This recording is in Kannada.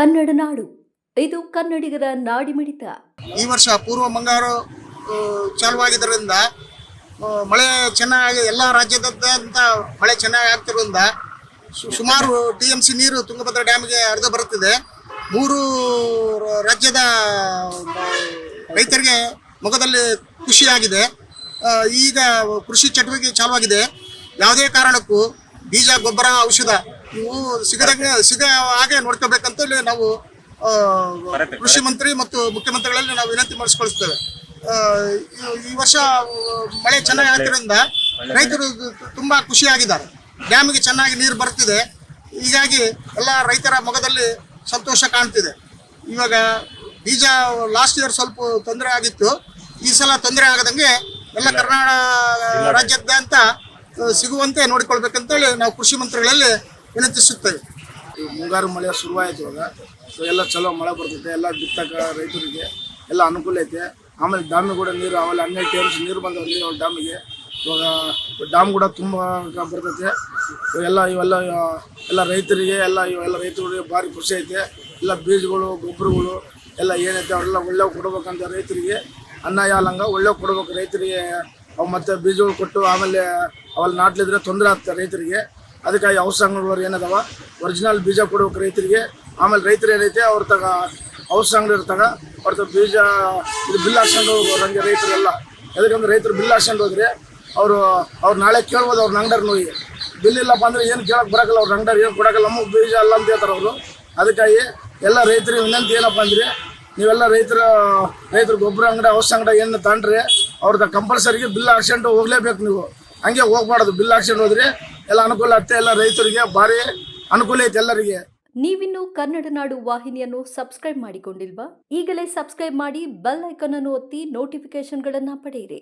ಕನ್ನಡ ನಾಡು. ಇದು ಕನ್ನಡಿಗರ ನಾಡಿಮಿಡಿತ ಈ ವರ್ಷ ಪೂರ್ವ ಮುಂಗಾರು ಚಾಲುವಾಗಿದ್ದರಿಂದ ಮಳೆ ಚೆನ್ನಾಗಿ ಎಲ್ಲ ರಾಜ್ಯದಂತ ಮಳೆ ಚೆನ್ನಾಗಿ ಆಗ್ತಿರೋದ್ರಿಂದ ಸುಮಾರು ಟಿ ಎಂ ಸಿ ನೀರು ತುಂಗಭದ್ರಾ ಡ್ಯಾಮ್ಗೆ ಹರಿದು ಬರುತ್ತಿದೆ. ಮೂರು ರಾಜ್ಯದ ರೈತರಿಗೆ ಮೊಗದಲ್ಲಿ ಖುಷಿಯಾಗಿದೆ. ಈಗ ಕೃಷಿ ಚಟುವಟಿಕೆ ಚಾಲುವಾಗಿದೆ. ಯಾವುದೇ ಕಾರಣಕ್ಕೂ ಬೀಜ, ಗೊಬ್ಬರ, ಔಷಧ ಇವು ಸಿಗದಂಗೆ ಸಿಗ ಹಾಗೆ ನೋಡ್ಕೋಬೇಕಂತೇಳಿ ನಾವು ಕೃಷಿ ಮಂತ್ರಿ ಮತ್ತು ಮುಖ್ಯಮಂತ್ರಿಗಳಲ್ಲಿ ನಾವು ವಿನಂತಿ ಮಾಡಿಸ್ಕೊಳ್ತೇವೆ. ಈ- ವರ್ಷ ಮಳೆ ಚೆನ್ನಾಗಿ ಆಗ್ತಿರೋದ್ರಿಂದ ರೈತರು ತುಂಬಾ ಖುಷಿಯಾಗಿದ್ದಾರೆ. ಡ್ಯಾಮಿಗೆ ಚೆನ್ನಾಗಿ ನೀರು ಬರ್ತಿದೆ. ಹೀಗಾಗಿ ಎಲ್ಲ ರೈತರ ಮೊಗದಲ್ಲಿ ಸಂತೋಷ ಕಾಣ್ತಿದೆ. ಇವಾಗ ಬೀಜ ಲಾಸ್ಟ್ ಇಯರ್ ಸ್ವಲ್ಪ ತೊಂದರೆ ಆಗಿತ್ತು. ಈ ಸಲ ತೊಂದರೆ ಆಗದಂಗೆ ಎಲ್ಲ ಕರ್ನಾಟಕ ರಾಜ್ಯಾದ್ಯಂತ ಅಂತ ಸಿಗುವಂತೆ ನೋಡಿಕೊಳ್ಬೇಕಂತೇಳಿ ನಾವು ಕೃಷಿ ಮಂತ್ರಿಗಳಲ್ಲಿ ವಿನಂತಿಸುತ್ತೇವೆ ಈ ಮುಂಗಾರು ಮಳೆ ಶುರುವಾಯಿತು ಇವಾಗ. ಸೊ ಎಲ್ಲ ಚಲೋ ಮಳೆ ಬರ್ತೈತೆ ಎಲ್ಲ ಬಿತ್ತಕ ರೈತರಿಗೆ ಎಲ್ಲ ಅನುಕೂಲ ಐತೆ. ಆಮೇಲೆ ಡ್ಯಾಮಿಗೆ ಕೂಡ ನೀರು ಆಮೇಲೆ ಹನ್ನೆರಡು ಟೈಮ್ಸ್ ನೀರು ಬಂದವಲ್ಲಿ ಅವ್ರ ಡ್ಯಾಮಿಗೆ. ಇವಾಗ ಡ್ಯಾಮ್ ಕೂಡ ತುಂಬ ಬರ್ತೈತೆ. ಎಲ್ಲ ಇವೆಲ್ಲ, ಎಲ್ಲ ರೈತರಿಗೆ, ಎಲ್ಲ ಇವೆಲ್ಲ ರೈತರಿಗೆ ಭಾರಿ ಖುಷಿ ಐತೆ. ಎಲ್ಲ ಬೀಜಗಳು, ಗೊಬ್ಬರಗಳು ಎಲ್ಲ ಏನೈತೆ ಅವರೆಲ್ಲ ಒಳ್ಳೆ ಕೊಡ್ಬೇಕಂತ ರೈತರಿಗೆ ಅನ್ನ, ಯಾಲಂಗ ಒಳ್ಳೆ ಕೊಡ್ಬೇಕು ರೈತರಿಗೆ. ಅವು ಮತ್ತೆ ಬೀಜಗಳು ಕೊಟ್ಟು ಆಮೇಲೆ ಅವಲ್ಲಿ ನಾಟ್ಲಿದ್ರೆ ತೊಂದರೆ ಆಗ್ತದೆ ರೈತರಿಗೆ. ಅದಕ್ಕಾಗಿ ಔಷಧ ಅಂಗಡಿಯವ್ರು ಏನದಾವ? ಒರಿಜಿನಲ್ ಬೀಜ ಕೊಡ್ಬೇಕು ರೈತರಿಗೆ. ಆಮೇಲೆ ರೈತರು ಏನೈತೆ, ಅವ್ರ ತಗ ಔಷಧ ಅಂಗಡಿ ಇರ್ತಾಗ ಅವ್ರ ಬೀಜ ಇದು ಬಿಲ್ ಹಾಕ್ಸ್ಕೊಂಡು ಹೋಗ್ಬೋದು ಹಂಗೆ ರೈತರೆಲ್ಲ. ಯಾಕಂದ್ರೆ ರೈತರು ಬಿಲ್ ಹಾಕ್ಸ್ಕೊಂಡು ಹೋದ್ರೆ ಅವರು, ಅವ್ರು ನಾಳೆ ಕೇಳ್ಬೋದು ಅವ್ರ ನಂಗಡರ್ ನೋಯಿ ಬಿಲ್ ಇಲ್ಲಪ್ಪ ಅಂದ್ರೆ ಏನು ಕೇಳಕ್ ಬರೋಕ್ಕಲ್ಲ ಅವ್ರ ನಂಗಡರ್ ಏನು ಕೊಡೋಕ್ಕಲ್ಲ ನಮಗೆ ಬೀಜ ಅಲ್ಲ ಅಂತ ಹೇಳ್ತಾರೆ ಅವರು. ಅದಕ್ಕಾಗಿ ಎಲ್ಲ ರೈತರಿಗೆ ವಿನಂತಿ ಏನಪ್ಪ ಅಂದ್ರೆ, ನೀವೆಲ್ಲ ರೈತರ ರೈತರ ಗೊಬ್ಬರ ಅಂಗಡಿ ಔಷಧ ಅಂಗಡಿ ಏನು ತಗೊಂಡ್ರೆ ಅವ್ರದ್ದು ಕಂಪಲ್ಸರಿಗೆ ಬಿಲ್ ಹಾಕ್ಸ್ಕೊಂಡು ಹೋಗ್ಲೇಬೇಕು ನೀವು. ಹಂಗೆ ಹೋಗ್ಬಾರ್ದು, ಬಿಲ್ ಹಾಕ್ಸ್ಕೊಂಡು ಹೋದ್ರೆ ಎಲ್ಲ ಅನುಕೂಲ ಆಗ್ತದೆ ಎಲ್ಲ ರೈತರಿಗೆ, ಭಾರಿ ಅನುಕೂಲ ಐತೆ ಎಲ್ಲರಿಗೆ. ನೀವಿನ್ನು ಕನ್ನಡ ನಾಡು ವಾಹಿನಿಯನ್ನು ಸಬ್ಸ್ಕ್ರೈಬ್ ಮಾಡಿಕೊಂಡಿಲ್ವಾ? ಈಗಲೇ ಸಬ್ಸ್ಕ್ರೈಬ್ ಮಾಡಿ ಬೆಲ್ ಐಕಾನ್ ಅನ್ನು ಒತ್ತಿ ನೋಟಿಫಿಕೇಶನ್ಗಳನ್ನು ಪಡೆಯಿರಿ.